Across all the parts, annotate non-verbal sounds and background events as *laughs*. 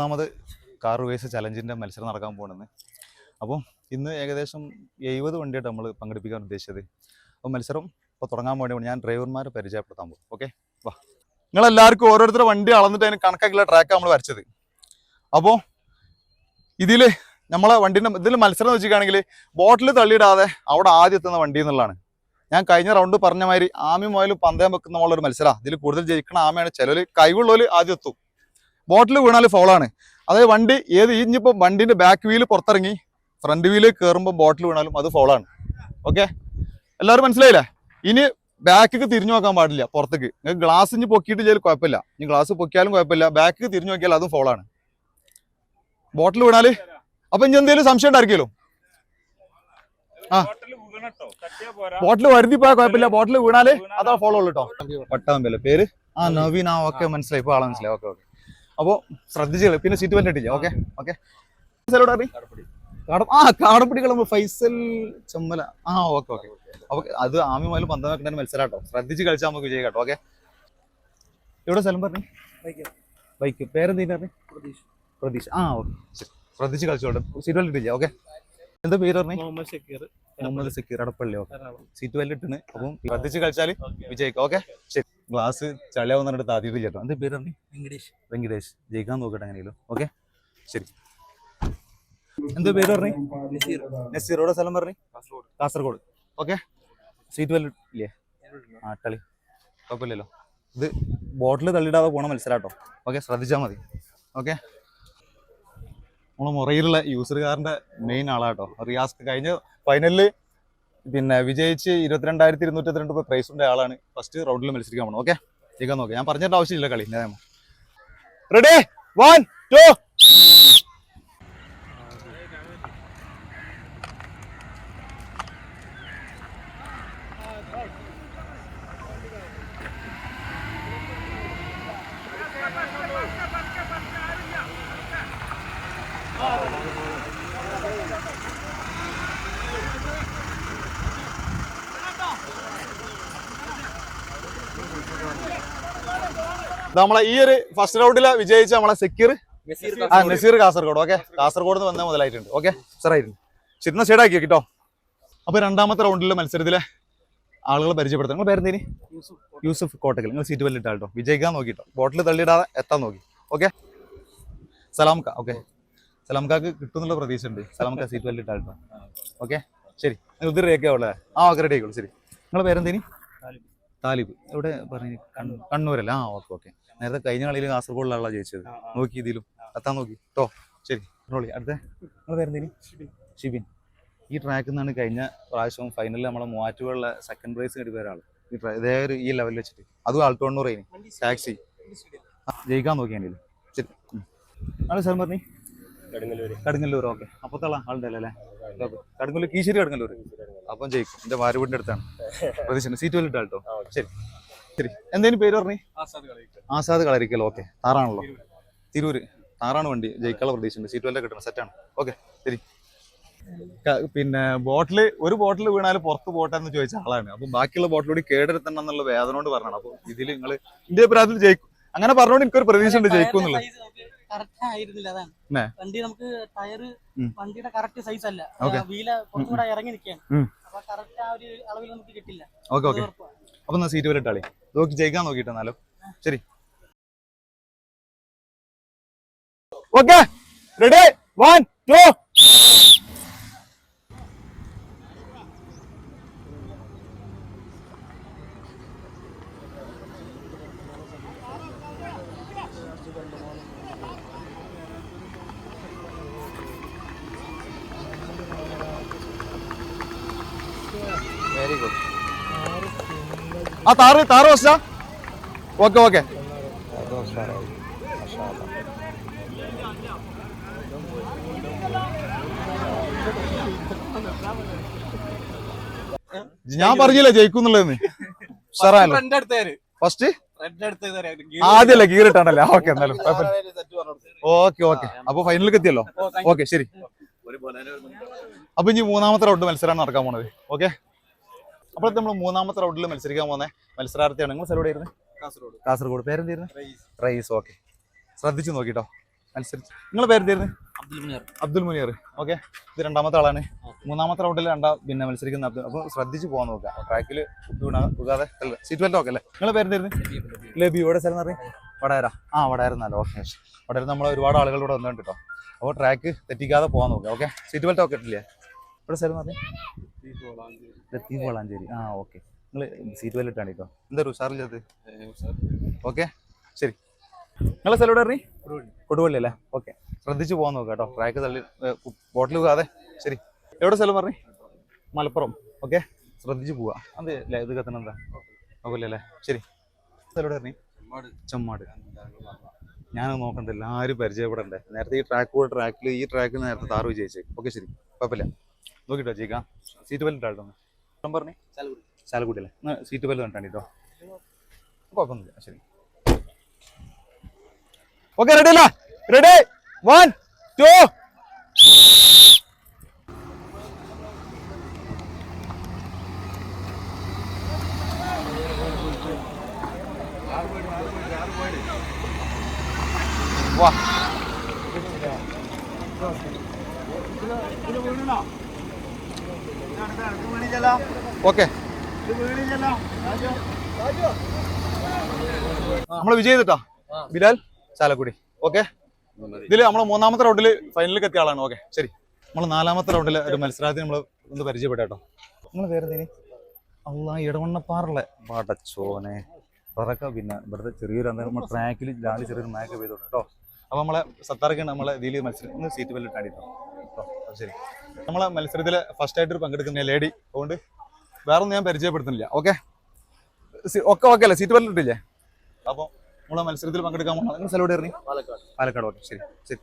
മൂന്നാമത് car raise ചലഞ്ചിന്റെ മത്സരം നടക്കാൻ പോകുന്നത് അപ്പോൾ ഇന്ന് ഏകദേശം എഴുപത് വണ്ടിയായിട്ട് നമ്മൾ പങ്കെടുപ്പിക്കാൻ ഉദ്ദേശിച്ചത്. അപ്പോൾ മത്സരം ഇപ്പോൾ തുടങ്ങാൻ വേണ്ടി ഞാൻ ഡ്രൈവർമാരെ പരിചയപ്പെടുത്താൻ പോകും. ഓക്കെ? വാ. നിങ്ങളെല്ലാവർക്കും ഓരോരുത്തരുടെ വണ്ടി അളന്നിട്ട് അതിന് കണക്കാക്കിയുള്ള ട്രാക്ക് നമ്മൾ വരച്ചത്. അപ്പോൾ ഇതിൽ നമ്മളെ വണ്ടിന്റെ ഇതിൽ മത്സരം വെച്ചിട്ടാണെങ്കിൽ ബോട്ടിൽ തള്ളിയിടാതെ അവിടെ ആദ്യം എത്തുന്ന വണ്ടി എന്നുള്ളതാണ്. ഞാൻ കഴിഞ്ഞ റൗണ്ട് പറഞ്ഞ മാതിരി ആമി മുതൽ പന്തയം വെക്കുന്ന ഒരു മത്സരമാണ് ഇതിൽ കൂടുതൽ ജയിക്കണ ആമയാണ്. ചിലവർ കൈവുള്ളവർ ആദ്യം എത്തും. ബോട്ടിൽ വീണാൽ ഫോളാണ് അതായത് വണ്ടി ഏത് ഇഞ്ഞിപ്പോൾ വണ്ടിന്റെ ബാക്ക് വീൽ പുറത്തിറങ്ങി ഫ്രണ്ട് വീൽ കയറുമ്പോൾ ബോട്ടിൽ വീണാലും അത് ഫോളാണ് ഓക്കെ എല്ലാവരും മനസ്സിലായില്ലേ? ഇനി ബാക്കിക്ക് തിരിഞ്ഞു നോക്കാൻ പാടില്ല പുറത്തേക്ക്. നിങ്ങൾക്ക് ഗ്ലാസ് ഇനി പൊക്കിയിട്ട് ചെയ്താൽ കുഴപ്പമില്ല. ഇനി ഗ്ലാസ് പൊക്കിയാലും കുഴപ്പമില്ല. ബാക്കിക്ക് തിരിഞ്ഞു നോക്കിയാൽ അതും ഫോളാണ് ബോട്ടിൽ വീണാൽ അപ്പം ഇനി എന്തെങ്കിലും സംശയം ഉണ്ടായിരിക്കുമല്ലോ? ആ. ബോട്ടിൽ വരുതി പോയാൽ കുഴപ്പമില്ല. ബോട്ടിൽ വീണാൽ അതാ ഫോളോ ഉള്ളു കേട്ടോ പട്ടാമ്പല്ലേ പേര്? ആ നവീൻ ആ ഓക്കെ മനസ്സിലായി. ഇപ്പൊ ആളെ മനസ്സിലായി. ഓക്കെ ഓക്കെ അപ്പോ ശ്രദ്ധിച്ചു പിന്നെ സീറ്റ് ബെൽറ്റ് ഇട്ടില്ല ഓക്കെ ഓക്കെ ആ കാടപ്പടി കളമ്പ് ഫൈസൽ ചെമ്മല. ആ ഓക്കെ ഓക്കെ അപ്പൊ അത് ആമി മുതൽ പന്തം വെക്കുന്ന മത്സരം കേട്ടോ ശ്രദ്ധിച്ച് കളിച്ചാൽ നമുക്ക് വിജയം കേട്ടോ ഓക്കെ എവിടെ സ്ഥലം പറഞ്ഞു? ബൈക്ക് പേരെന്താ പറഞ്ഞു? പ്രതീഷ്. ആ ഓക്കെ ശ്രദ്ധിച്ച് കളിച്ചോട്ടെ. സീറ്റ് ബെൽറ്റ് ഇട്ടില്ല? ഓക്കെ എന്താ പേര് പറഞ്ഞു? Muhammad Shakeer. Muhammad Sakeer Adappally. Okay seat belt ഇട്ടിന്. അപ്പം ശ്രദ്ധിച്ച് കളിച്ചാൽ വിജയിക്കാം ഓക്കെ ശരി. ഗ്ലാസ് ചളിയാവുന്ന പറഞ്ഞിട്ട് ആദ്യത്തെ ചേട്ടോ എന്താ പേര് പറഞ്ഞു വെങ്കടേഷ്. വെങ്കടേഷ്. ജയിക്കാൻ നോക്കട്ടെ എങ്ങനെയല്ലോ ഓക്കെ? ശരി. എന്താ പേര് പറഞ്ഞു? നസീറോടെ സ്ഥലം പറഞ്ഞു? കാസർഗോഡ്. കാസർഗോഡ്. ഓക്കെ? സീറ്റ് വല്ല ഇല്ലേ? ആ കളി കുഴപ്പമില്ലല്ലോ. ഇത് ബോട്ടിൽ തള്ളിയിടാതെ പോണ മത്സരാട്ടോ. ഓക്കെ? ശ്രദ്ധിച്ചാൽ മതി. ഓക്കെ? നമ്മളെ മുറയിലുള്ള യൂസർകാരന്റെ മെയിൻ ആളാട്ടോ. റിയാസ് കഴിഞ്ഞ ഫൈനലിൽ പിന്നെ വിജയിച്ച് ഇരുപത്തിരണ്ടായിരത്തി ഇരുന്നൂറ്റി രണ്ട് രൂപ പ്രൈസ് ഉണ്ട് ആളാണ്. ഫസ്റ്റ് റൗണ്ടിൽ മത്സരിക്കാൻ പോകണം ഓക്കെ ജയിക്കാൻ നോക്കാം. ഞാൻ പറഞ്ഞിട്ട് ആവശ്യമില്ല കളി. റെഡി വൺ ടു നമ്മളെ ഈ ഒരു ഫസ്റ്റ് റൗണ്ടിൽ വിജയിച്ച നമ്മളെ സെക്യൂർ നസീർ ആ നസീർ കാസർഗോഡ്. ഓക്കെ? കാസർഗോഡ് നിന്ന് വന്ന മുതലായിട്ടുണ്ട്. ഓക്കെ? സാറായിട്ടുണ്ട് ചിരുന്ന സൈഡാക്കി കേട്ടോ? അപ്പൊ രണ്ടാമത്തെ റൗണ്ടിലെ മത്സരത്തിലെ ആളുകളെ പരിചയപ്പെടുത്താം നിങ്ങൾ പേരെന്തേനി? യൂസഫ് കോട്ടക്കൽ. നിങ്ങൾ സീറ്റ് ബെല്ലിട്ട് വിജയിക്കാൻ നോക്കിട്ടോ. ബോട്ടിൽ തള്ളിയിടാതെ എത്താൻ നോക്കി. ഓക്കെ? സലാംക്ക ഓക്കെ. സലാംക്കാക്ക് കിട്ടുന്നുള്ള പ്രതീക്ഷ ഉണ്ട് സലാംക്ക സീറ്റ് ബെല്ലിട്ട് കേട്ടോ. ഓക്കെ? ശരി. നിങ്ങൾ ഇത് റേക്കാ ഉള്ളത് ആ ഓക്കെ റെഡി ആയിക്കോളൂ. ശരി. നിങ്ങളെ പേരെന്തേനി? താലിബ്. ഇവിടെ എവിടെ പറഞ്ഞു? കണ്ണൂരല്ല? ആ ഓക്കെ ഓക്കെ. നേരത്തെ കഴിഞ്ഞ കളിയിൽ കാസർഗോഡിലാണല്ലോ ജയിച്ചത്. നോക്കി ഇതിലും. എത്താൻ നോക്കി. കേട്ടോ ശരി റോളി അടുത്ത. നിങ്ങൾ പേരെന്തേലും ഷിബിൻ. ഈ ട്രാക്കിൽ നിന്നാണ് കഴിഞ്ഞ പ്രാവശ്യം ഫൈനലിൽ നമ്മളെ മൂവാറ്റുപുഴ സെക്കൻഡ് പ്രൈസ് നേടിയ ഒരാൾ ഈ ഇതേ ഒരു ഈ ലെവലിൽ വെച്ചിട്ട്. അതും ആൾട്ടോണ്ണൂർ ടാക്സി ജയിക്കാൻ നോക്കിയാൽ ശരി. നാളെ സാർ പറഞ്ഞു? കടുങ്ങല്ലൂർ ഓക്കെ. അപ്പത്തുള്ള ആളുടെ അല്ലേ? കടുങ്ങല്ലൂർ കീശ്ശേരി കടുങ്ങല്ലൂർ അപ്പം ജയിക്കും. എന്റെ ഭാര്യ അടുത്താണ്. പ്രതീക്ഷ സീറ്റ് വലിട്ട് കേട്ടോ. ശരി. ശരി. എന്തേലും പേര് പറഞ്ഞു? ആസാദ് കളരിക്കൽ. ഓക്കെ. താറാണല്ലോ. തിരൂര്. താറാണ് വണ്ടി. ജയിക്കാനുള്ള പ്രതീക്ഷയുണ്ട്. സീറ്റ് വല്ല കിട്ടണം. സെറ്റാണ് ഓക്കെ. ശരി. പിന്നെ ബോട്ടിൽ ഒരു ബോട്ടിൽ വീണാൽ പുറത്ത് പോട്ടെന്ന് ചോദിച്ച ആളാണ്. അപ്പൊ ബാക്കിയുള്ള ബോട്ടിലൂടെ കേടെടുത്തണം എന്നുള്ള വേദന കൊണ്ട് പറഞ്ഞാണ് അപ്പൊ ഇതിൽ നിങ്ങൾ ഇന്ത്യ അഭിപ്രായത്തിൽ ജയിക്കും അങ്ങനെ പറഞ്ഞോണ്ട് എനിക്കൊരു പ്രതീക്ഷ ഉണ്ട് ജയിക്കും എന്നുള്ളത് കറക്റ്റ് ആയിരുന്നില്ല അതാണ്. വണ്ടി നമുക്ക് ടയർ വണ്ടിയുടെ കറക്റ്റ് സൈസ് അല്ല. വീല വീല കുറച്ചുകൂടെ ഇറങ്ങി നിൽക്കുകയാണ്. അപ്പൊ കറക്റ്റ് ആ ഒരു അളവിൽ നമുക്ക് കിട്ടില്ല. Okay okay. അപ്പൊ എന്നാ സീറ്റ് വരെ ഇട്ടാളി. നോക്കി ജയിക്കാൻ നോക്കിയിട്ട് എന്നാലോ. ശരി. Okay. Ready one two very good ആ താറ് താറ് വസ്റ്റാ ഓക്കെ ഓക്കെ. ഞാൻ പറഞ്ഞില്ലേ ജയിക്കുന്നുള്ളതെന്ന് ഫസ്റ്റ് റെഡ് കീറിട്ടാണല്ലേ ആദ്യമല്ലേ ഓക്കെ എന്നാലും ഓക്കെ ഓക്കെ. അപ്പൊ ഫൈനലിലേക്ക് എത്തിയല്ലോ? ഓക്കെ ശരി. അപ്പൊ ഇനി മൂന്നാമത്തെ റൗണ്ട് മത്സരമാണ് നടക്കാൻ പോണത്. ഓക്കെ? അപ്പോൾ നമ്മൾ മൂന്നാമത്തെ റൗണ്ടിൽ മത്സരിക്കാൻ പോകുന്ന. മത്സരാർത്ഥിയാണ്. നിങ്ങൾ സ്ഥലം എവിടെയായിരുന്നു കാസർഗോഡ്. കാസർഗോഡ്. പേരെന്തായിരുന്നു? റൈസ് ഓക്കെ ശ്രദ്ധിച്ചു നോക്കിട്ടോ. മത്സരിച്ച്. നിങ്ങൾ പേരെന്തായിരുന്നു? അബ്ദുൽ മുനീർ. അബ്ദുൽ ഓക്കെ ഇത് രണ്ടാമത്തെ ആളാണ്. മൂന്നാമത്തെ റൗണ്ടിൽ രണ്ടാം പിന്നെ മത്സരിക്കുന്ന അബ്ദുൽ അപ്പോൾ ശ്രദ്ധിച്ച് പോകാൻ നോക്കാം ട്രാക്കിൽ വീണാതെ സീറ്റ് ബെൽറ്റ് ഓക്കെ അല്ലേ? നിങ്ങൾ പേരെന്തായിരുന്നു? ലബി ഇവിടെ സ്ഥലം പറയും? വടകര. ആ വടകര നല്ല ഓക്കെ വടകര നമ്മൾ ഒരുപാട് ആളുകളിവിടെ വന്നിട്ടുണ്ട് കേട്ടോ അപ്പോൾ ട്രാക്ക് തെറ്റിക്കാതെ പോകാൻ നോക്കാം ഓക്കെ സീറ്റ് ബെൽറ്റ് ഒക്കെ ഇട്ടില്ലേ? ഇവിടെ സ്ഥലം പറഞ്ഞു ലത്തീഫ് വളാഞ്ചേരി. ആ ഓക്കെ. നിങ്ങൾ സീറ്റ് ബെൽറ്റ് ഇട്ടാണ് കേട്ടോ. എന്താ ഉഷാറില്ലത് ഓക്കെ. ശരി. നിങ്ങളെ സ്ഥലം എവിടെ അറിയി കൊടുവള്ളി. അല്ലേ? ഓക്കെ. ശ്രദ്ധിച്ച് പോകാൻ നോക്കാം കേട്ടോ. ട്രാക്ക് തള്ളി ബോട്ടിൽ പോകാതെ ശരി. എവിടെ സ്ഥലം പറഞ്ഞു? മലപ്പുറം. ഓക്കെ. ശ്രദ്ധിച്ച് പോവാ. അത് അല്ലേ? ഇത് കത്തണെന്താ നോക്കില്ല അല്ലേ? ശരി. സ്ഥലം എവിടെ പറഞ്ഞു? ചെമ്മാട്. ഞാൻ നോക്കണ്ട എല്ലാവരും പരിചയപ്പെടണ്ടേ. നേരത്തെ ഈ ട്രാക്ക് കൂടെ ട്രാക്കിൽ ഈ ട്രാക്കിൽ നേരത്തെ താറ് വിജയിച്ചേ. ഓക്കെ ശരി. കുഴപ്പമില്ല. നോക്കിട്ടോ ചേക്കാം സീറ്റ് ബെൽറ്റ് ഇട്ടാട്ടോ പറഞ്ഞു? ചാലക്കുടി അല്ലേ? സീറ്റ് ബെൽറ്റ് കണ്ടാണ് കുഴപ്പമൊന്നുമില്ല ശരി. ഓക്കെ റെഡി അല്ല? റെഡി വൺ ടു വാ. ഓക്കെ. നമ്മൾ വിജയ് ചെയ്തിട്ടാ? ബിലാൽ ചാലക്കുടി. ഓക്കെ. ഇതിൽ നമ്മൾ മൂന്നാമത്തെ റൗണ്ടിൽ ഫൈനലിലേക്ക് എത്തിയ ആളാണ്. ഓക്കെ. ശരി. നമ്മൾ നാലാമത്തെ റൗണ്ടിൽ ഒരു മത്സരാർത്ഥി നമ്മൾ ഒന്ന് പരിചയപ്പെട്ടോ നമ്മൾ നമ്മൾ വേറെ അള്ളാ ഇടവണ്ണപ്പാറുള്ള പാട്ടച്ചോനെ പിന്നെ. ഇവിടുത്തെ ചെറിയൊരു അന്നേരം ട്രാക്കിൽ ലാലി ചെറിയൊരു മാക്ക് പെയ്തോട്ടോ അപ്പോൾ നമ്മളെ സത്താർക്ക് നമ്മളെ ഇതിൽ മത്സരം ഇന്ന് സീറ്റ് ബെല്ലിട്ട് ആടിയിട്ടുണ്ട് ശരി. നമ്മളെ മത്സരത്തിൽ ഫസ്റ്റ് ആയിട്ട് പങ്കെടുക്കുന്ന ലേഡി അതുകൊണ്ട് വേറെ ഒന്നും ഞാൻ പരിചയപ്പെടുത്തുന്നില്ല. ഓക്കെ ഒക്കെ ഓക്കെ അല്ലേ? സീറ്റ് ബെല്ലിട്ട് ഇട്ടില്ലേ അപ്പോൾ നമ്മളെ മത്സരത്തിൽ പങ്കെടുക്കാൻ പോകണം നിങ്ങൾ സ്ഥലം ഇറങ്ങി പാലക്കാട്. പാലക്കാട് ഓക്കെ ശരി ശരി.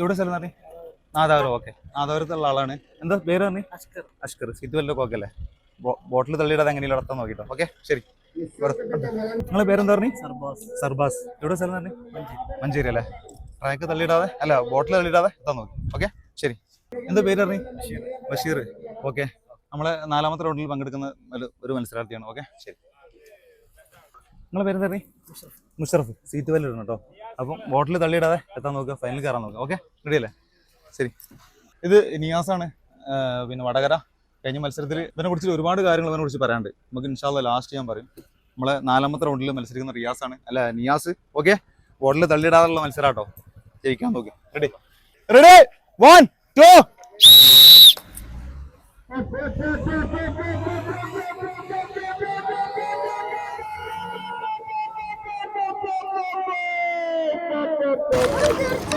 എവിടെ സ്ഥലം എന്ന് നാദാവരം ഓക്കെ നാദാപുരത്തുള്ള ആളാണ്. എന്താ പേര് പറഞ്ഞു? അഷ്കർ. അഷ്കർ. സീറ്റ് വല്ലതൊക്കെ ഓക്കെ അല്ലേ? ബോട്ടിൽ തള്ളിയിടാതെ എങ്ങനെയും നടത്താൻ നോക്കിട്ടോ. ഓക്കെ ശരി. നിങ്ങളെ പേരെന്താ പറഞ്ഞു? സർബാസ്. സർബാസ്. എവിടെ സ്ഥലം തന്നെ? മഞ്ചേരി. അല്ലേ? ട്രാക്ക് തള്ളിയിടാതെ അല്ല ബോട്ടിൽ തള്ളിയിടാതെ എത്താൻ നോക്കി. ഓക്കെ ശരി. എന്താ പേര് പറഞ്ഞു? ബഷീർ. ഓക്കെ നമ്മളെ നാലാമത്തെ റൗണ്ടിൽ പങ്കെടുക്കുന്ന ഒരു- മത്സരാർത്ഥിയാണ്. ഓക്കെ ശരി. നിങ്ങളെ പേരെന്താ പറഞ്ഞു? മുഷറഫ്. സീറ്റ് വല്ല ഇടണം കേട്ടോ അപ്പം ബോട്ടിൽ തള്ളിയിടാതെ എത്താൻ നോക്കുക. ഫൈനൽ കയറാൻ നോക്കുക. ഓക്കെ റെഡി അല്ലേ? ശരി. ഇത് നിയാസാണ്. പിന്നെ വടകര. കഴിഞ്ഞ മത്സരത്തിൽ ഇതിനെ കുറിച്ച് ഒരുപാട് കാര്യങ്ങൾ ഇതിനെ കുറിച്ച് പറയാണ്ട് നമുക്ക് ഇൻഷാല്ല ലാസ്റ്റ് ഞാൻ പറയും. നമ്മളെ നാലാമത്തെ റൗണ്ടിൽ മത്സരിക്കുന്ന റിയാസ് ആണ്. അല്ല നിയാസ്. ഓക്കെ ബോട്ടിൽ തള്ളിയിടാതുള്ള മത്സരാട്ടോ. ജയിക്കാൻ നോക്കി. റെഡി റെഡി വൺ ടു ഉരുട്ട്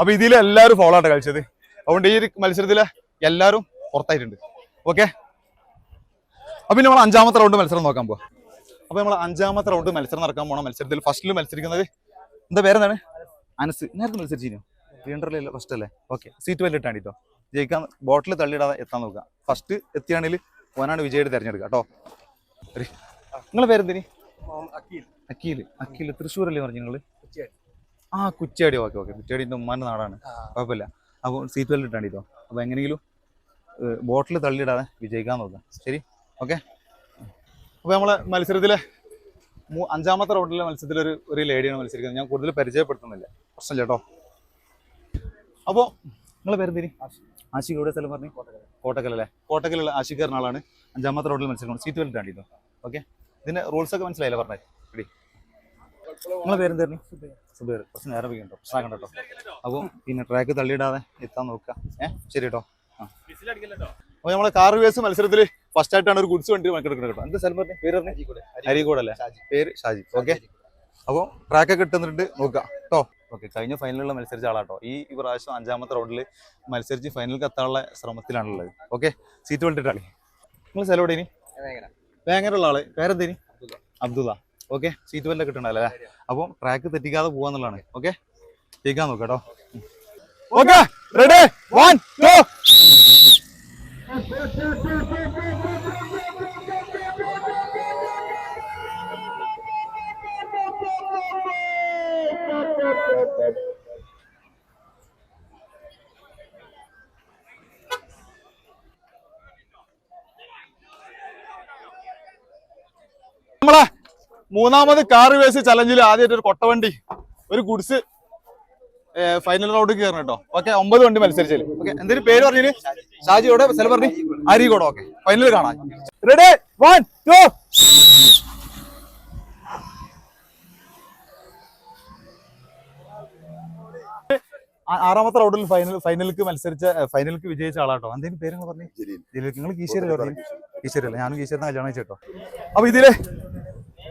അപ്പൊ ഇതിൽ എല്ലാരും ഫോളോ ആട്ട കളിച്ചത്. അതുകൊണ്ട് ഈ ഒരു മത്സരത്തിൽ എല്ലാരും പുറത്തായിട്ടുണ്ട്. ഓക്കെ അപ്പൊ നമ്മൾ അഞ്ചാമത്തെ റൗണ്ട് മത്സരം നോക്കാൻ പോവാ. അപ്പൊ നമ്മൾ അഞ്ചാമത്തെ റൗണ്ട് മത്സരം നടക്കാൻ പോണ മത്സരത്തിൽ ഫസ്റ്റിൽ മത്സരിക്കുന്നത് എന്താ പേരെന്താണ്? അനസ്. നേരത്തെ മത്സരിച്ചിനോ ത്രീ ഫസ്റ്റ് അല്ലേ? ഓക്കെ സീറ്റ് വലിയ ഇട്ടാണ്ടിട്ടോ ജയിക്കാൻ ബോട്ടിൽ തള്ളിയിടാതെ എത്താൻ നോക്കുക. ഫസ്റ്റ് എത്തിയാണെങ്കിൽ ഓനാണ് വിജയുടെ തിരഞ്ഞെടുക്കുക കേട്ടോ നിങ്ങളെ പേരെന്തിനി? അക്കീൽ അക്കീൽ തൃശ്ശൂർ അല്ലേ പറഞ്ഞു നിങ്ങൾ? ആ കുച്ചാടി ഓക്കെ ഓക്കെ. കുറ്റ്യാടിന്റെ ഉമ്മാന്റെ നാടാണ്. കുഴപ്പമില്ല. അപ്പോൾ സീറ്റ് ബെൽറ്റ് ഇട്ടാണ്ടിട്ടോ അപ്പോൾ എങ്ങനെയെങ്കിലും ബോട്ടിൽ തള്ളിയിടാതെ വിജയിക്കാൻ നോക്കാം. ശരി? ഓക്കെ? അപ്പൊ നമ്മളെ മത്സരത്തിലെ മൂ- അഞ്ചാമത്തെ റൗണ്ടിലെ മത്സരത്തിൽ ഒരു ഒരു ലേഡിയാണ് മത്സരിക്കുന്നത്. ഞാൻ കൂടുതൽ പരിചയപ്പെടുത്തുന്നില്ല. പ്രശ്നമില്ല കേട്ടോ. അപ്പോൾ നിങ്ങൾ പേരെന്തിരി ആഷിഖ് എവിടെ സ്ഥലം പറഞ്ഞു? കോട്ടക്കൽ. അല്ലേ? കോട്ടക്കലുള്ള ആഷിഖ് ആളാണ്. അഞ്ചാമത്തെ റൗണ്ടിൽ മത്സരിക്കുന്നത്. സീറ്റ് ബെൽറ്റ് ഇട്ടാണ്ടിട്ടോ ഓക്കെ? ഇതിന്റെ റൂൾസ് ഒക്കെ മനസ്സിലായില്ലേ പറഞ്ഞേ? റെഡി നിങ്ങളെ പേരെന്തായിരുന്നു സുബേർ. കുറച്ച് നേരം വീണ്ടോ പ്രശ്നമാക്കണ്ട കേട്ടോ. അപ്പോൾ പിന്നെ ട്രാക്ക് തള്ളിയിടാതെ എത്താൻ നോക്കുക ഏഹ് ശരി കേട്ടോ. ആ. അപ്പോൾ നമ്മളെ കാർ വേസ് മത്സരത്തിൽ ഫസ്റ്റ് ആയിട്ടാണ് ഒരു ഗുഡ്സ് വണ്ടി പങ്കെടുക്കുന്നത് കേട്ടോ. എന്ത് സ്ഥലം പറഞ്ഞു? പേര് അരികൂടെ അല്ലേ? പേര് ഷാജി. ഓക്കെ. അപ്പോൾ ട്രാക്കൊക്കെ ഇട്ടുന്നിട്ട് നോക്കുക കേട്ടോ ഓക്കെ കഴിഞ്ഞ ഫൈനലിലുള്ള മത്സരിച്ച ആളാട്ടോ. ഈ പ്രാവശ്യം അഞ്ചാമത്തെ റൗണ്ടിൽ മത്സരിച്ച് ഫൈനലിൽ എത്താനുള്ള ശ്രമത്തിലാണുള്ളത്. ഓക്കെ? സീറ്റ് വെളിട്ടിട്ടാളി നിങ്ങൾ സ്ഥലം എവിടെ ഇനി? വേങ്ങനുള്ള ആൾ. പേരെന്തേനി അബ്ദുള്ള. ഓക്കെ സീറ്റ് ബെല്ലാം കിട്ടണല്ലേ അപ്പൊ ട്രാക്ക് തെറ്റിക്കാതെ പോവാന്നുള്ളതാണ് ഓക്കെ ജയിക്കാൻ നോക്കട്ടോ ഓക്കെ റെഡി വൺ ടു നമ്മളെ മൂന്നാമത് കാർ വേസ് ചലഞ്ചിൽ ആദ്യമായിട്ട് ഒരു കൊട്ടവണ്ടി ഒരു ഗുഡ്സ് ഫൈനൽ റൗണ്ട് കയറണം കേട്ടോ. ഓക്കെ ഒമ്പത് വണ്ടി മത്സരിച്ചാൽ ഓക്കെ എന്തൊരു പേര് പറഞ്ഞിന്? ഷാജിയോടെ സ്ഥലം പറഞ്ഞു. അരീകോട് ഓക്കെ ഫൈനൽ കാണാൻ റെഡി വൺ ടു ആറാമത്തെ റൗണ്ടിൽ ഫൈനൽ ഫൈനലിക്ക് മത്സരിച്ച ഫൈനലിക്ക് വിജയിച്ച ആളാട്ടോ. എന്തെങ്കിലും പേര് പറഞ്ഞു? ജലീൽ നിങ്ങൾ കീശേരി പറഞ്ഞു? കീശേരി. അല്ല ഞാനും കീശേരി കല്യാണം വെച്ചോ അപ്പൊ ഇതിൽ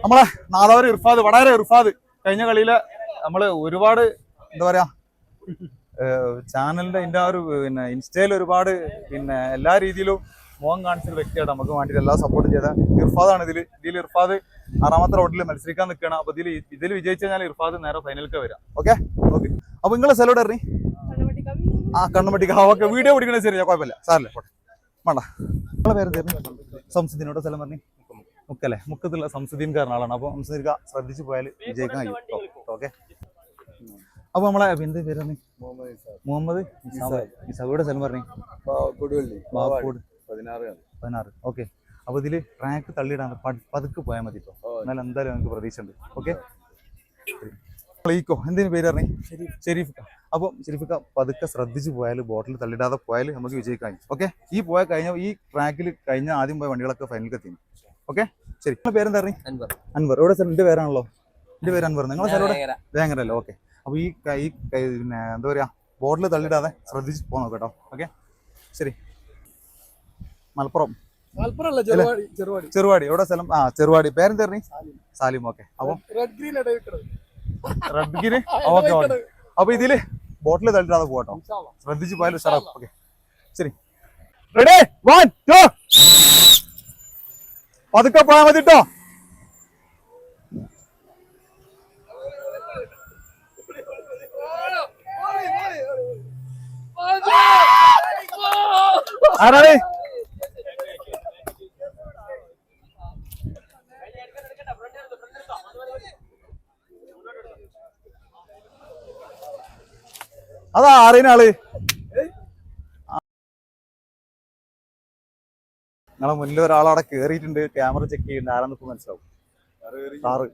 നമ്മളെ നാദാവർ ഇർഫാദ് വളരെ ഇർഫാദ് കഴിഞ്ഞ കളിയിലെ നമ്മൾ ഒരുപാട് എന്താ പറയാ ചാനലിന്റെ അതിന്റെ ആ ഒരു പിന്നെ ഇൻസ്റ്റയിൽ ഒരുപാട് പിന്നെ എല്ലാ രീതിയിലും മോഹം കാണിച്ചൊരു വ്യക്തിയാണ് നമുക്ക് വേണ്ടിയിട്ട് എല്ലാ സപ്പോർട്ട് ചെയ്ത ഇർഫാദാണ് ഇതിൽ ഇതിൽ ഇർഫാദ് ആറാമത്തെ റോഡിൽ മത്സരിക്കാൻ നിൽക്കണം അപ്പൊ ഇതിൽ ഇതിൽ വിജയിച്ചു കഴിഞ്ഞാൽ ഇർഫാദ് നേരെ ഫൈനലിലേക്ക് വരാം. ഓക്കെ? ഓക്കെ. അപ്പൊ നിങ്ങളെ സ്ഥലോട് ഇറങ്ങി ആ കണ്ണുമട്ടിക്ക് ഓക്കെ വീഡിയോ പിടിക്കണേ ശരി കുഴപ്പമില്ല. സാറല്ലേ വേണ്ട. നിങ്ങളെ പേര് തരുന്നു സംസദിനോട് സ്ഥലം പറഞ്ഞു. മുക്കല്ലേ? മുക്കത്തുള്ള സംസദീൻ കാരണ ആളാണ് അപ്പൊ സംസദീൻ ശ്രദ്ധിച്ചു പോയാൽ വിജയിക്കാൻ കഴിയും. ഓക്കെ. അപ്പൊ നമ്മളെ എന്ത് പേരാണ് മുഹമ്മദ് ഇസാബിയുടെ സ്ഥലം പറഞ്ഞു? പതിനാറ് ഓക്കെ. അപ്പൊ ഇതിൽ ട്രാക്ക് തള്ളിയിടാൻ പതുക്കെ പോയാൽ മതി ഇപ്പൊ എന്നാലും എന്തായാലും നമുക്ക് പ്രതീക്ഷ ഉണ്ട് ഓക്കെ? ഈക്കോ എന്തിനു പേര് പറഞ്ഞു? ഷെരീഫ്. അപ്പൊ ഷെരീഫിക്ക പതുക്കെ ശ്രദ്ധിച്ചു പോയാൽ ബോട്ടിൽ തള്ളിടാതെ പോയാൽ നമുക്ക് വിജയിക്കാൻ ഓക്കെ? ഈ പോയ കഴിഞ്ഞ ഈ ട്രാക്കിൽ കഴിഞ്ഞ ആദ്യം പോയ വണ്ടികളൊക്കെ ഫൈനലിൽ എത്തി ഓക്കെ? ശരി. നിങ്ങളുടെ പേരെന്താ അൻവർ. അൻവർ. സ്ഥലം എന്റെ പേരാണല്ലോ? എന്റെ പേര് അൻവർ. നിങ്ങളെ. വേങ്ങര. അല്ലേ ഓക്കെ. അപ്പൊ ഈ കൈ കൈ പിന്നെ എന്താ പറയാ ബോർഡിൽ തള്ളിടാതെ ശ്രദ്ധിച്ച് പോകാൻ കേട്ടോ. ഓക്കെ? ശരി. മലപ്പുറം. ചെറുവാടി ചെറുവാടി. ചെറുവാടി. എവിടെ സ്ഥലം? ആ ചെറുവാടി. പേരെന്താ പറഞ്ഞു? സാലിം. ഓക്കെ. അപ്പൊ റെഡ് ഗ്രീൻ ഓക്കെ ഓക്കെ. അപ്പൊ ഇതിൽ ബോട്ടിൽ തള്ളിടാതെ പോകട്ടോ ശ്രദ്ധിച്ച് പോയാലും ഓക്കെ. ശരി. റെഡി വൺ ടു പതുക്കെ പോയാൽ മതി കേട്ടോ ആരാണ് അതാ ആറിനാൾ നിങ്ങളെ മുന്നിൽ ഒരാളവിടെ കേറിയിട്ടുണ്ട് ക്യാമറ ചെക്ക് ചെയ്യുന്നുണ്ട്. ആരാന്ന് ഇപ്പൊ മനസ്സിലാവും. താറ്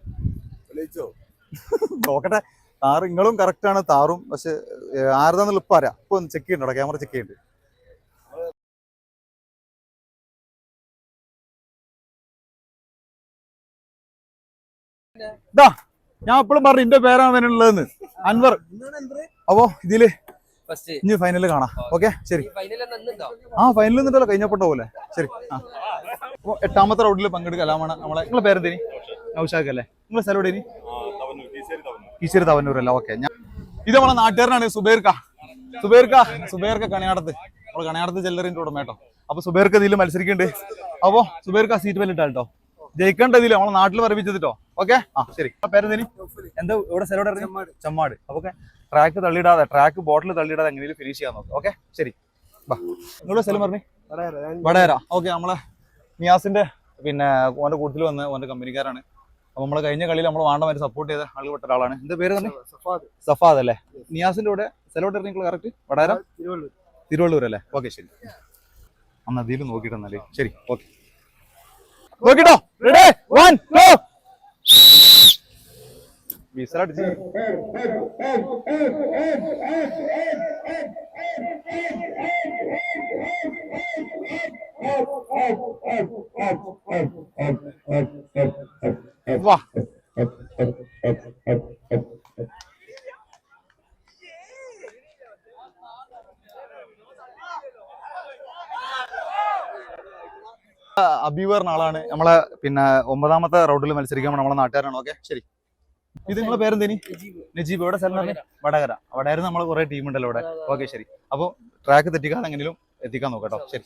നോക്കട്ടെ. താറ് നിങ്ങളും കറക്റ്റ് ആണ് താറും. പക്ഷെ ആരതാന്നുള്ള ഇപ്പൊ ആരാ? ഇപ്പൊ ഒന്ന് ചെക്ക് ചെയ്യണ്ടോ ക്യാമറ ചെക്ക് ചെയ്യുന്നുണ്ട്. ഇതാ ഞാൻ എപ്പോഴും പറഞ്ഞു ഇന്റെ പേരാണ് അവനുള്ളതെന്ന്. അൻവർ. അപ്പോ ഇതിൽ ഇനി ഫൈനൽ കാണാം. ഓക്കെ ശരി. ആ ഫൈനൽ നിന്നിട്ടല്ലോ കഴിഞ്ഞപ്പെട്ട പോലെ. ശരി. ആ. അപ്പോൾ എട്ടാമത്തെ റൗണ്ടിൽ പങ്കെടുക്കലാമാണ് നമ്മളെ നിങ്ങളെ പേരെന്തേനി? നൗഷാഖ് അല്ലേ നിങ്ങളെ സ്ഥലം എവിടെയാണ്? കീശ്ശേരി തവന്നൂർ അല്ല ഓക്കെ ഞാൻ ഇത് നമ്മളെ നാട്ടുകാരനാണ് സുബേർക്ക. സുബേർക്ക സുബേർക്ക കണിയാടത്ത്. നമ്മളെ കണിയാടത്ത് ജ്വല്ലറിന്റെ ഉടമ കേട്ടോ. അപ്പൊ സുബേർക്ക ഇതിൽ മത്സരിക്കുന്നുണ്ട്. അപ്പോ സുബേർക്ക സീറ്റ് ഇട്ടാ കേട്ടോ. ജയിക്കേണ്ട ഇതിൽ നമ്മളെ നാട്ടിൽ പറപ്പിച്ചിട്ടോ ഓക്കെ ആ ശരി. പേരെന്തേനി? എന്താ ഇവിടെ സ്ഥലം ചെമ്മാട്. അപ്പൊ ട്രാക്ക് തള്ളിയിടാതെ ട്രാക്ക് ബോട്ടിൽ തള്ളിയിടാതെ എങ്ങനെയും ഫിനിഷ് ചെയ്യാൻ നോക്കാം. ഓക്കെ ശരി. ബാ. നിങ്ങളുടെ സ്ഥലം പറഞ്ഞു. വടകര. ഓക്കെ നമ്മളെ നിയാസിന്റെ പിന്നെ ഓന്റെ കൂട്ടത്തിൽ വന്ന ഓന്റെ കമ്പനിക്കാരാണ്. അപ്പൊ നമ്മളെ കഴിഞ്ഞ കളിയിൽ നമ്മൾ വേണ്ടമാര് സപ്പോർട്ട് ചെയ്ത ആളുകൾ പെട്ട ഒരാളാണ്. എന്താ പേര് തന്നെ സഫാദ്. അല്ലേ? നിയാസിന്റെ കൂടെ സ്ഥലം നിങ്ങൾ കറക്റ്റ് വടകര? തിരുവള്ളൂർ. അല്ലേ? ഓക്കെ ശരി. അന്ന് അതിൽ നോക്കിയിട്ടെന്നാൽ. ശരി ഓക്കെ നോക്കിട്ടോ. റെഡി വൺ ടു വിസലടിച്ച് വാ പറഞ്ഞ ആളാണ്. നമ്മളെ പിന്നെ ഒമ്പതാമത്തെ റൗണ്ടിൽ മത്സരിക്കാൻ നമ്മളെ നാട്ടുകാരാണ്. ഓക്കെ ശരി. ഇത് നിങ്ങളെ പേരെന്തേനി? നജീബ്. എവിടെ സ്ഥലം പറഞ്ഞേ? വടകര. വടകര. നമ്മളെ കുറെ ടീം ഉണ്ടല്ലോ ഇവിടെ. ഓക്കെ ശരി. അപ്പോൾ ട്രാക്ക് തെറ്റിക്കാതെ എങ്ങനെയും എത്തിക്കാൻ നോക്കട്ടോ ശരി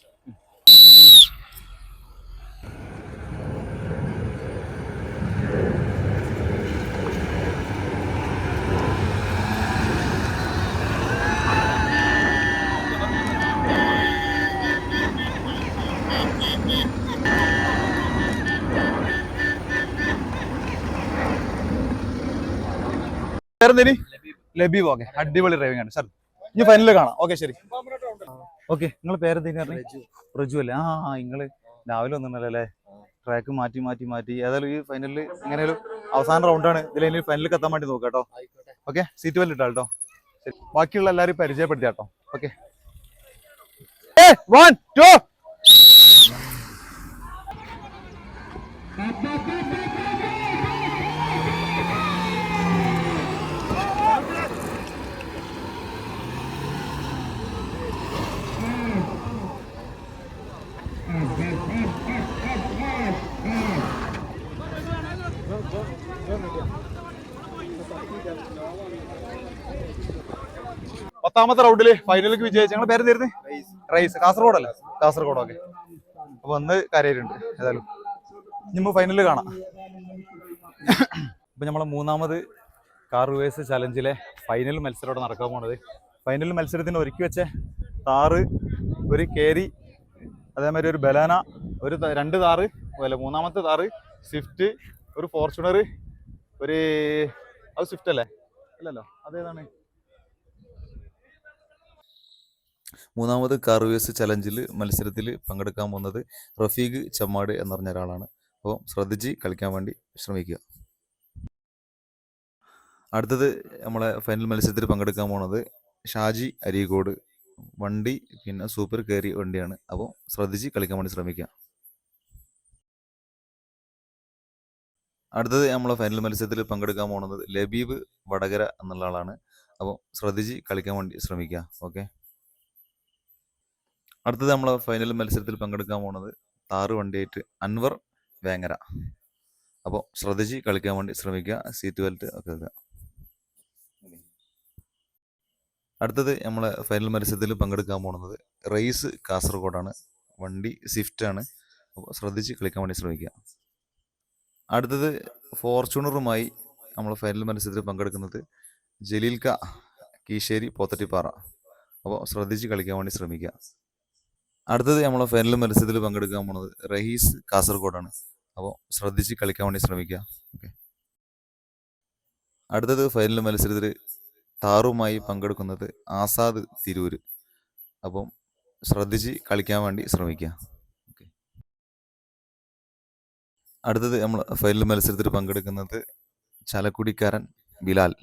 പേരെന്തേനി ലബീബ് ഓക്കെ. അടിപൊളി ഡ്രൈവിംഗ് ആണ്. സാർ ഇനി ഫൈനലിൽ കാണാം. ഓക്കെ ശരി. ഓക്കെ നിങ്ങൾ പേരെന്തേനി പറഞ്ഞു? റജു. അല്ലേ? ആ നിങ്ങൾ രാവിലെ വന്നിട്ടുണ്ടല്ലോ അല്ലേ? ട്രാക്ക് മാറ്റി മാറ്റി മാറ്റി. ഏതായാലും ഈ ഫൈനലിൽ എങ്ങനെയാലും അവസാന റൗണ്ടാണ് ഇതിൽ ഫൈനലിൽ എത്താൻ വേണ്ടി നോക്കാം കേട്ടോ. ഓക്കെ സീറ്റ് ഇട്ടാ കേട്ടോ. ശരി. ബാക്കിയുള്ള എല്ലാവരും പരിചയപ്പെടുത്തി കേട്ടോ. ഓക്കെ. വൺ ടു പത്താമത്തെ റൗണ്ടിൽ ഫൈനലിലേക്ക് വിജയിച്ചു ഞങ്ങൾ പേര് തരുന്നത് റൈസ്. കാസർഗോഡ് അല്ലേ കാസർഗോഡ് ഓക്കെ. അപ്പൊ അന്ന് കാര്യമായിട്ടുണ്ട് ഏതായാലും. ഇനി ഫൈനലിൽ കാണാം. ഇപ്പൊ നമ്മളെ മൂന്നാമത് കാർ റിവേഴ്സ് ചലഞ്ചിലെ ഫൈനൽ മത്സരത്തോടെ നടക്കാൻ പോണത്. ഫൈനൽ മത്സരത്തിന് ഒരുക്കി വെച്ച താറ് ഒരു കേരി അതേമാതിരി ഒരു ബലാന ഒരു രണ്ട് താറ് അല്ല മൂന്നാമത്തെ താറ് സ്വിഫ്റ്റ് ഒരു ഫോർച്യൂണർ ഒരു അത് സ്വിഫ്റ്റ് അല്ലേ? അല്ലല്ലോ അതേതാണ്? മൂന്നാമത് കാർവേസ് ചലഞ്ചിൽ മത്സരത്തിൽ പങ്കെടുക്കാൻ പോകുന്നത് റഫീഖ് ചമ്മാട് എന്ന് പറഞ്ഞ ഒരാളാണ്. അപ്പോൾ ശ്രദ്ധിച്ച് കളിക്കാൻ വേണ്ടി ശ്രമിക്കുക. അടുത്തത് നമ്മളെ ഫൈനൽ മത്സരത്തിൽ പങ്കെടുക്കാൻ പോകുന്നത് ഷാജി അരീകോട് വണ്ടി പിന്നെ സൂപ്പർ കയറി വണ്ടിയാണ്. അപ്പോൾ ശ്രദ്ധിച്ച് കളിക്കാൻ വേണ്ടി ശ്രമിക്കുക. അടുത്തത് നമ്മളെ ഫൈനൽ മത്സരത്തിൽ പങ്കെടുക്കാൻ പോകുന്നത് ലബീബ് വടകര എന്നുള്ള ആളാണ്. അപ്പോൾ ശ്രദ്ധിച്ച് കളിക്കാൻ വേണ്ടി ശ്രമിക്കുക. ഓക്കെ. അടുത്തത് നമ്മളെ ഫൈനൽ മത്സരത്തിൽ പങ്കെടുക്കാൻ പോണത് താറ് വണ്ടിയായിട്ട് അൻവർ വേങ്ങര. അപ്പോൾ ശ്രദ്ധിച്ച് കളിക്കാൻ വേണ്ടി ശ്രമിക്കുക സീറ്റ് ബെൽറ്റ് ഒക്കെ അടുത്തത് നമ്മളെ ഫൈനൽ മത്സരത്തിൽ പങ്കെടുക്കാൻ പോകുന്നത് റേസ് കാസർഗോഡാണ്. വണ്ടി സ്വിഫ്റ്റ് ആണ്. അപ്പോൾ ശ്രദ്ധിച്ച് കളിക്കാൻ വേണ്ടി ശ്രമിക്കുക. അടുത്തത് ഫോർച്യൂണറുമായി നമ്മൾ ഫൈനൽ മത്സരത്തിൽ പങ്കെടുക്കുന്നത് ജലീൽക്ക കീശ്ശേരി പോത്തട്ടിപ്പാറ. അപ്പോൾ ശ്രദ്ധിച്ച് കളിക്കാൻ വേണ്ടി ശ്രമിക്കുക. അടുത്തത് നമ്മളെ ഫൈനൽ മത്സരത്തിൽ പങ്കെടുക്കാൻ പോണത് റഹീസ് കാസർഗോഡാണ്. അപ്പോൾ ശ്രദ്ധിച്ച് കളിക്കാൻ വേണ്ടി ശ്രമിക്കുക. ഓക്കെ അടുത്തത് ഫൈനൽ മത്സരത്തിൽ താറുമായി പങ്കെടുക്കുന്നത് ആസാദ് തിരൂര്. അപ്പം ശ്രദ്ധിച്ച് കളിക്കാൻ വേണ്ടി ശ്രമിക്കുക. ഓക്കെ അടുത്തത് നമ്മൾ ഫൈനൽ മത്സരത്തിൽ പങ്കെടുക്കുന്നത് ചാലക്കുടിക്കാരൻ ബിലാൽ.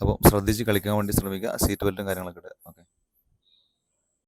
അപ്പം ശ്രദ്ധിച്ച് കളിക്കാൻ വേണ്ടി ശ്രമിക്കുക സീറ്റ് ബെൽറ്റും കാര്യങ്ങളൊക്കെ ഇടുക. ഓക്കെ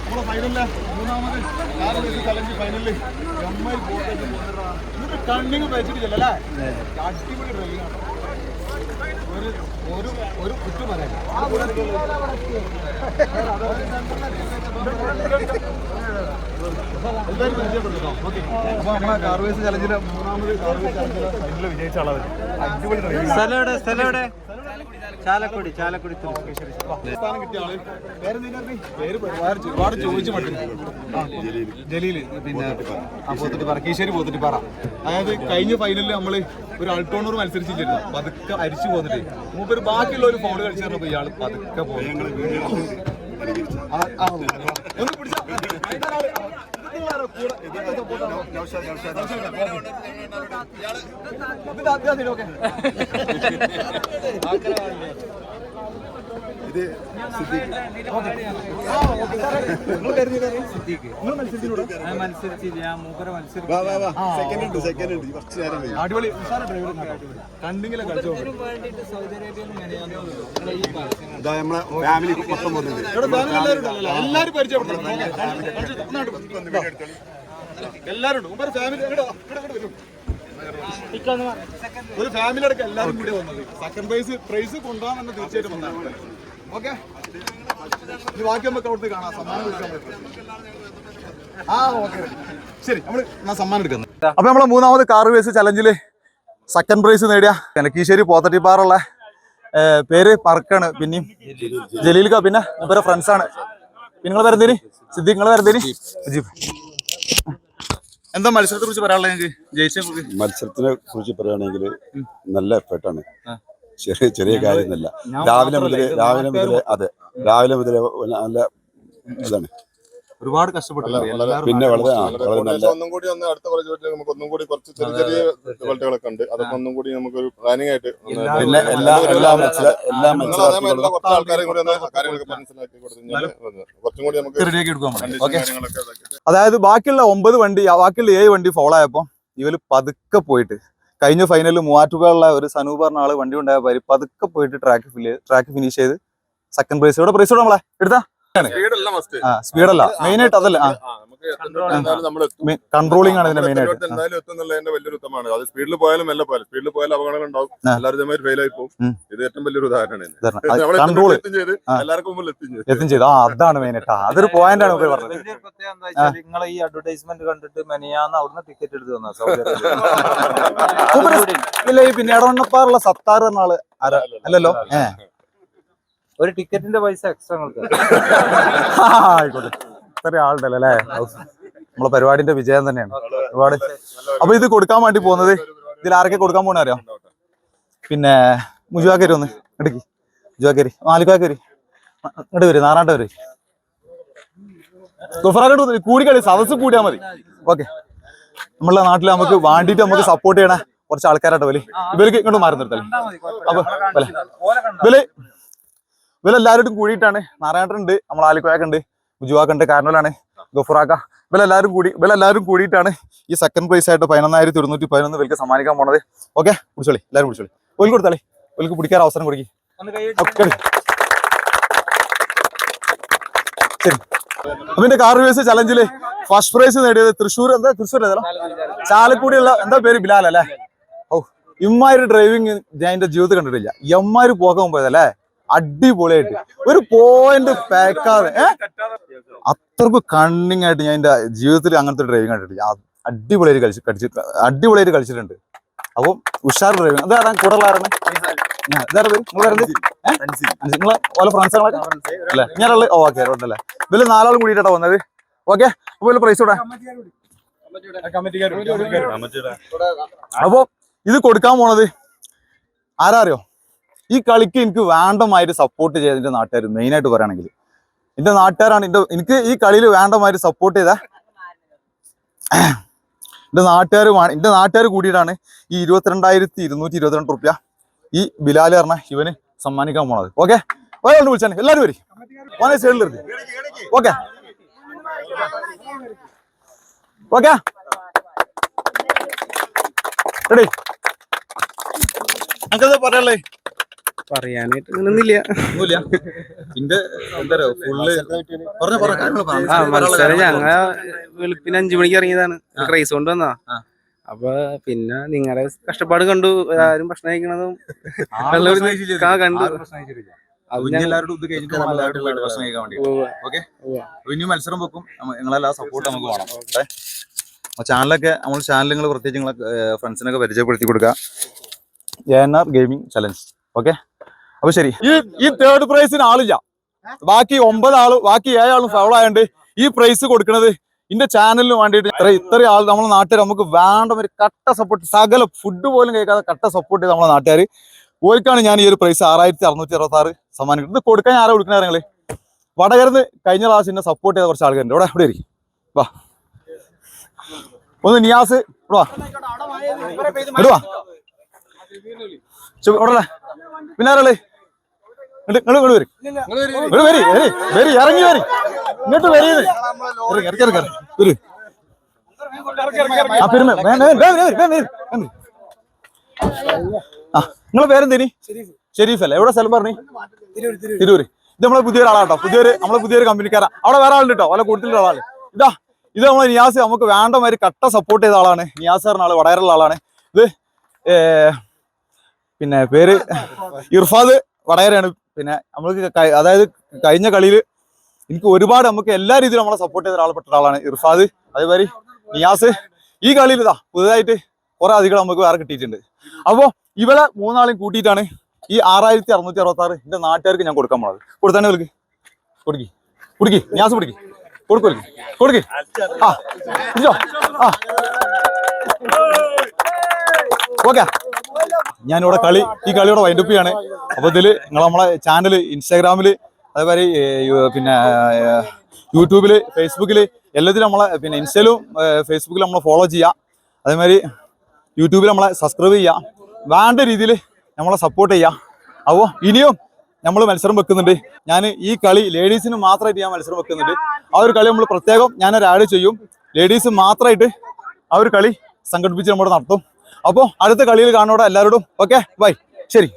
നമ്മളെ ഫൈനലിലെ മൂന്നാമത് കാറ് വെച്ച് ചലഞ്ച് ഫൈനലിൽ കണ്ണിങ് വെച്ചിട്ടില്ല അല്ലേ? അടിപൊളി ഡ്രൈവിംഗ് ആണ്. ഒരു ഒരു ഒരു കുറ്റം പറയാൻ അപ്പൊ നമ്മളെ കാർവേസ് ചലഞ്ചിലെ മൂന്നാമത് കാർവേസ് ചലഞ്ചിലെ വിജയിച്ച ആളാണ് അടിപൊളി ഡ്രൈവിംഗ് സ്ഥലം സ്ഥലം എവിടെ? ചാലക്കുടി ചാലക്കുടി ഒരുപാട് ചോദിച്ചു ജലീൽ ജലീൽ പിന്നെ പോത്തിട്ടിപ്പാറ കീശ്ശേരി പോത്തിട്ടിപ്പാറ അതായത് കഴിഞ്ഞ ഫൈനലിൽ നമ്മൾ ഒരു അൾട്ടോണൂർ മത്സരിച്ചിരുന്നു പതുക്കെ അരിച്ചു പോന്നിട്ട്. മൂപ്പര് ബാക്കിയുള്ള ഒരു ഫോൺ കളിച്ചു പറഞ്ഞപ്പോ ഇയാൾ പതുക്കെ പോകും ആ, ആ, ഒന്ന് പിടിച്ചോ. ഇതാരാൾ? ഇതാരാ കൂടെ? ഇതാരാ support ആണോ? ഇത് അടിപൊളി കളിച്ചോ നമ്മളെ ഫാമിലി മൊത്തം എല്ലാവരും എല്ലാവരും ഉണ്ട് മുമ്പ് ഒരു ഫാമിലി അടക്കം എല്ലാവരും കൂടി വന്നത്. സെക്കൻഡ് പ്രൈസ് പ്രൈസ് കൊണ്ടുപോകാൻ തന്നെ തീർച്ചയായിട്ടും വന്നതാണ് ഓക്കെ? ഇനി ബാക്കി നമുക്ക് അവിടുന്ന് കാണാം. സമ്മാനം കൊടുക്കാൻ പറ്റും. ആ ഓക്കെ. ശരി നമ്മൾ ഞാൻ സമ്മാനം എടുക്കുന്നത്? അപ്പൊ നമ്മളെ മൂന്നാമത് കാർ റേസ് ചലഞ്ചിൽ സെക്കൻഡ് പ്രൈസ് നേടിയ കനക്കീശ്ശേരി പോത്തട്ടിപ്പാറുള്ള പേര് പറക്കാണ് പിന്നെയും. ജലീൽക്ക പിന്നെ ഇവരെ ഫ്രണ്ട്സ് ആണ്. പിന്നെ നിങ്ങൾ വരുന്നതിന്? സിദ്ധി നിങ്ങൾ വരുന്നതിന്? മുജീബ് എന്താ മത്സരത്തെ കുറിച്ച് പറയാനുള്ളത് ഞങ്ങൾക്ക് ജയിച്ച മത്സരത്തിനെ കുറിച്ച് പറയുകയാണെങ്കിൽ നല്ല എഫേർട്ടാണ്. ചെറിയ ചെറിയ കാര്യമൊന്നുമല്ല. രാവിലെ മുതൽ രാവിലെ മുതൽ അതെ രാവിലെ മുതൽ നല്ല ഇതാണ്. ഒരുപാട് കഷ്ടപ്പെട്ടു. പിന്നെ വളരെ ഒന്നും കൂടി ഒന്ന് അടുത്ത പ്രോജക്റ്റിൽ നമുക്ക് ഒന്നും കൂടി കുറച്ച് ചെറിയ ചെറിയ ഡിഫിക്കൽട്ടുകളൊക്കെ ഉണ്ട്. അതൊക്കെ ഒന്നും കൂടി നമുക്കൊരു പ്ലാനിംഗ് ആയിട്ട് പിന്നെ എല്ലാ എല്ലാ എല്ലാ മത്സരത്തിലും കുറച്ച് ആൾക്കാരെ കൂടി കാര്യങ്ങളൊക്കെ മനസ്സിലാക്കി കൊടുത്തു കുറച്ചും കൂടി നമുക്ക് റെഡിയാക്കി എടുക്കാൻ അതായത് ബാക്കിയുള്ള ഒമ്പത് വണ്ടി ആ ബാക്കിയുള്ള ഏഴ് വണ്ടി ഫോളോ ആയപ്പോൾ ഇവർ പതുക്കെ പോയിട്ട് കഴിഞ്ഞ ഫൈനലിൽ മൂവാറ്റുപുഴയുള്ള ഒരു സനൂപ് പറഞ്ഞ ആൾ വണ്ടി ഉണ്ടായ പരി പതുക്കെ പോയിട്ട് ട്രാക്ക് ഫിൽ ട്രാക്ക് ഫിനിഷ് ചെയ്ത് സെക്കൻഡ് പ്രൈസ് ഇവിടെ പ്രൈസ് നമ്മളെ? എടുത്താ? സ്പീഡല്ല മസ്റ്റ് ആ സ്പീഡല്ല മെയിൻ ആയിട്ട് അതല്ല കൺട്രോളിംഗ് ആണ്. ഇതിന്റെ മെയിൻ ആയിട്ട്. എന്തായാലും എത്തുന്നുള്ളതിന്റെ വലിയൊരു ഉത്തമമാണ്. അത് സ്പീഡിൽ പോയാലും മെല്ലെ പോയാലും സ്പീഡിൽ പോയാലും അപകടങ്ങൾ ഉണ്ടാവും. എല്ലാവരും ഫെയിൽ ആയി പോകും ഇത് ഏറ്റവും വലിയൊരു ഉദാഹരണമാണ് കൺട്രോൾ ചെയ്ത്. എല്ലാവർക്കും മുമ്പിൽ എത്തും ചെയ്ത്. എത്തും ചെയ്തു. ആ അതാണ് മെയിൻ ആയിട്ട്. അതൊരു പോയിന്റ് ആണ് പറഞ്ഞത്. നിങ്ങളെ ഈ അഡ്വർടൈസ്മെന്റ് കണ്ടിട്ട് മെനിയാന്ന് അവിടുന്ന് ടിക്കറ്റ് എടുത്ത് തന്ന സൗദി മൂപ്പര് ഇല്ല ഈ പിന്നെ ഇടവണ്ണപ്പാറുള്ള സത്താർ പറഞ്ഞ ആൾ അല്ലല്ലോ? ഏഹ് ഒരു ടിക്കറ്റിന്റെ പൈസ എക്സ്ട്രാ *laughs* ആയിക്കോട്ടെ. ഇത്ര ആളുണ്ടല്ലോ അല്ലേ നമ്മളെ പരിപാടിന്റെ വിജയം തന്നെയാണ്. ഒരുപാട്. അപ്പൊ ഇത് കൊടുക്കാൻ വേണ്ടി പോകുന്നത് ഇതിൽ ആരൊക്കെ കൊടുക്കാൻ പോണ പിന്നെ മുജുവാക്കരി ഒന്ന് ഇടുക്കി. മുജുവാക്കരി മാലിക്കാക്കരി ഇങ്ങോട്ട് വരും നാറാണ്ട വരും. ഗുഫറാക്കോട്ട് വന്നോ, കൂടി കളി സദസ് കൂടിയാൽ മതി. ഓക്കെ. നമ്മളെ നാട്ടിൽ നമുക്ക് വേണ്ടിയിട്ട് നമുക്ക് സപ്പോർട്ട് ചെയ്യണ കുറച്ച് ആൾക്കാരായിട്ട് വലി ഇവർക്ക് ഇങ്ങോട്ട് മാറി നിർത്തല്ലേ അപ്പൊ വില വില കൂടിയിട്ടാണ് നാരായണനുണ്ട് നമ്മൾ ആലിക്കോയൊക്കെ ഉണ്ട് മുജുവാക്കുണ്ട് കാരണവലാണ് ഗഫുറാക്ക. ഇവലെല്ലാവരും കൂടി ഇവലെല്ലാവരും കൂടിയിട്ടാണ് ഈ സെക്കൻഡ് പ്രൈസ് ആയിട്ട് പതിനൊന്നായിരത്തി ഒരുന്നൂറ്റി പതിനൊന്ന് വിലക്ക് സമ്മാനിക്കാൻ പോണത്. ഓക്കെ? പിടിച്ചോളി എല്ലാവരും പിടിച്ചോളി ഒലിക്ക് കൊടുത്താളി. ഒലിക്ക് പിടിക്കാൻ അവസരം കൊടുക്കി. ശരി. ഇതിന്റെ കാർ റിവേഴ്സ് ചലഞ്ചിൽ ഫസ്റ്റ് പ്രൈസ് നേടിയത് തൃശ്ശൂർ എന്താ തൃശ്ശൂർ ഏതാ ചാലക്കുടിയുള്ള എന്താ പേര്? ബിലാൽ അല്ലേ? ഓ ഇമ്മാര് ഡ്രൈവിംഗ് ഞാൻ എന്റെ ജീവിതത്തിൽ കണ്ടിട്ടില്ല. എമ്മാര് പോകാൻ പോയതല്ലേ? അടിപൊളിയായിട്ട്. ഒരു പോയിന്റ് പാക്കാതെ ഏ? അത്രയ്ക്ക് കണ്ണിങ് ആയിട്ട് ഞാൻ എന്റെ ജീവിതത്തിൽ അങ്ങനത്തെ ഡ്രൈവിംഗ് കണ്ടിട്ടില്ല. അടിപൊളിയായിട്ട് കളിച്ച് കളിച്ച് അടിപൊളിയായിട്ട് കളിച്ചിട്ടുണ്ട്. അപ്പം ഉഷാർ ഡ്രൈവിംഗ് അതാ കൂടെ വരുന്നത് നിങ്ങളെ ഫ്രണ്ട്സുകളൊക്കെ അല്ലേ? ഞാനുള്ള ഓ ഓക്കെ ഉണ്ടല്ലേ? ഇതിൽ നാലാളും കൂടിയിട്ടാ വന്നത്. ഓക്കെ അപ്പൊ പ്രൈസ് കൂടെ അപ്പൊ ഇത് കൊടുക്കാൻ പോണത് ആരാ അറിയോ? ഈ കളിക്ക് എനിക്ക് വേണ്ടമായിട്ട് സപ്പോർട്ട് ചെയ്ത എന്റെ നാട്ടുകാർ മെയിൻ ആയിട്ട് പറയുകയാണെങ്കിൽ. എന്റെ നാട്ടുകാരാണ് എന്റെ എനിക്ക് ഈ കളിയിൽ വേണ്ടമായിട്ട് സപ്പോർട്ട് ചെയ്ത എന്റെ നാട്ടുകാർ എന്റെ നാട്ടുകാർ കൂടിയിട്ടാണ് ഈ ഇരുപത്തിരണ്ടായിരത്തി ഇരുന്നൂറ്റി ഇരുപത്തിരണ്ട് റുപ്യ ഈ ബിലാൽ പറഞ്ഞ ഇവന് സമ്മാനിക്കാൻ പോണത്. ഓക്കെ ഒരാളോട് വിളിച്ചാണ് എല്ലാവരും വരി. ഓനെ സൈഡിൽ നിർത്തി ഓക്കെ ഓക്കെ റെഡി അനക്കെന്താ പറയാനുള്ളേ പറയാനായിട്ട് അങ്ങനൊന്നുമില്ല മത്സരം ഞങ്ങൾ ഞങ്ങ വെളുപ്പിന് അഞ്ചു മണിക്ക് ഇറങ്ങിയതാണ്. ക്രൈസ് കൊണ്ട് വന്നാ ആ. അപ്പൊ പിന്നെ നിങ്ങളുടെ കഷ്ടപ്പാട് കണ്ടു. ആരും ഭക്ഷണം കഴിക്കണതും കണ്ടു. ഇനി മത്സരം വെക്കും. നിങ്ങളെല്ലാ സപ്പോർട്ട് നമുക്ക് വേണം. ചാനലൊക്കെ നമ്മൾ നിങ്ങൾ പ്രത്യേകിച്ച് നിങ്ങളെ ഫ്രണ്ട്സിനൊക്കെ പരിചയപ്പെടുത്തി കൊടുക്കുക. A N R gaming challenge okay അപ്പൊ ശരി. ഈ ഈ തേർഡ് പ്രൈസിന് ആളില്ല. ബാക്കി ഒമ്പത് ആൾ ബാക്കി ഏഴാളും ഫൗൾ ആയതുകൊണ്ട് ഈ പ്രൈസ് കൊടുക്കുന്നത് ഇന്റെ ചാനലിന് വേണ്ടിയിട്ട് ഇത്ര ഇത്ര ആൾ നമ്മളെ നാട്ടുകാർ നമുക്ക് വേണ്ട ഒരു കട്ട സപ്പോർട്ട് സകല ഫുഡ് പോലും കഴിക്കാതെ കട്ട സപ്പോർട്ട് ചെയ്ത് നമ്മളെ നാട്ടുകാർ ഓർക്കാണ് ഞാൻ ഈ ഒരു പ്രൈസ് ആറായിരത്തി അറുന്നൂറ്റി അറുപത്തി ആറ് സമ്മാനം ഇത് കൊടുക്കാൻ ആരാ കൊടുക്കുന്ന നിങ്ങൾ? വടകരന്ന് കഴിഞ്ഞ പ്രാവശ്യം എന്നെ സപ്പോർട്ട് ചെയ്ത കുറച്ച് ആൾക്കാരുണ്ട്. ഇവിടെ ഇവിടെ ഇരിക്കും വാ. ഒന്ന് നിയാസ് ഇവിടെ വാ. ഇവിടെ വാ. ഇവിടെ. പിന്നെ വരും. വരി വരി ഇറങ്ങി വരി. ഇങ്ങോട്ട് വരി ഇറക്കി ആ. ആ നിങ്ങളെ പേരെന്തേനി? ഷെരീഫ് അല്ലേ എവിടെ സ്ഥലം പറഞ്ഞു? തിരൂര്. ഇത് നമ്മളെ പുതിയൊരു ആളാട്ടോ. പുതിയൊരു നമ്മളെ പുതിയൊരു കമ്പനിക്കാരാ. അവിടെ വേറെ ആളുണ്ട് കേട്ടോ അവരെ കൂടുതലുള്ള ആളാണ്. ഇതാ ഇത് നമ്മളെ നിയാസ് നമുക്ക് വേണ്ട മാതിരി കട്ട സപ്പോർട്ട് ചെയ്ത ആളാണ്. നിയാസ് പറഞ്ഞ ആൾ വടയറുള്ള ആളാണ്. ഇത് പിന്നെ പേര് ഇർഫാദ് വടകരയാണ്. പിന്നെ നമ്മൾക്ക് അതായത് കഴിഞ്ഞ കളിയിൽ എനിക്ക് ഒരുപാട് നമുക്ക് എല്ലാ രീതിയിലും നമ്മളെ സപ്പോർട്ട് ചെയ്ത ഒരാൾപ്പെട്ട ഒരാളാണ് ഇർഫാദ് അതേമാതിരി നിയാസ്. ഈ കളിയിൽ ഇതാ പുതുതായിട്ട് കുറെ അധികം നമുക്ക് വേറെ കിട്ടിയിട്ടുണ്ട്. അപ്പോൾ ഇവളെ മൂന്നാളെയും കൂട്ടിയിട്ടാണ് ഈ ആറായിരത്തി അറുന്നൂറ്റി അറുപത്തി ആറ് എന്റെ നാട്ടുകാർക്ക് ഞാൻ കൊടുക്കാൻ പോണത്. കൊടുത്താണ് വിളിക്ക് കൊടുക്കി. കുടിക്കി. നിയാസ് കുടിക്കി. കൊടുക്കു കൊടുക്കി. ആ ഇല്ലോ ആ. ഓക്കെ. ഞാനിവിടെ കളി ഈ കളിയുടെ വൈൻഡപ്പ് ചെയ്യാണ്. ഇതിൽ നിങ്ങൾ നമ്മളെ ചാനൽ ഇൻസ്റ്റാഗ്രാമിൽ അതേപോലെ പിന്നെ യൂട്യൂബിൽ ഫേസ്ബുക്കിൽ എല്ലാത്തിലും നമ്മളെ പിന്നെ ഇൻസ്റ്റയിലും ഫേസ്ബുക്കിലും നമ്മളെ ഫോളോ ചെയ്യുക അതേമാതിരി യൂട്യൂബിൽ നമ്മളെ സബ്സ്ക്രൈബ് ചെയ്യുക വേണ്ട രീതിയിൽ നമ്മളെ സപ്പോർട്ട് ചെയ്യുക അപ്പോൾ ഇനിയും നമ്മൾ മത്സരം വെക്കുന്നുണ്ട്. ഞാൻ ഈ കളി ലേഡീസിന് മാത്രമായിട്ട് ഞാൻ മത്സരം വെക്കുന്നുണ്ട്. ആ ഒരു കളി നമ്മൾ പ്രത്യേകം ഞാനൊരു ആഡ് ചെയ്യും. ലേഡീസ് മാത്രമായിട്ട് ആ ഒരു കളി സംഘടിപ്പിച്ച് നമ്മൾ നടത്തും. അപ്പോൾ അടുത്ത കളിയിൽ കാണുന്നതോടെ എല്ലാവരോടും ഓക്കെ ബൈ ശരി.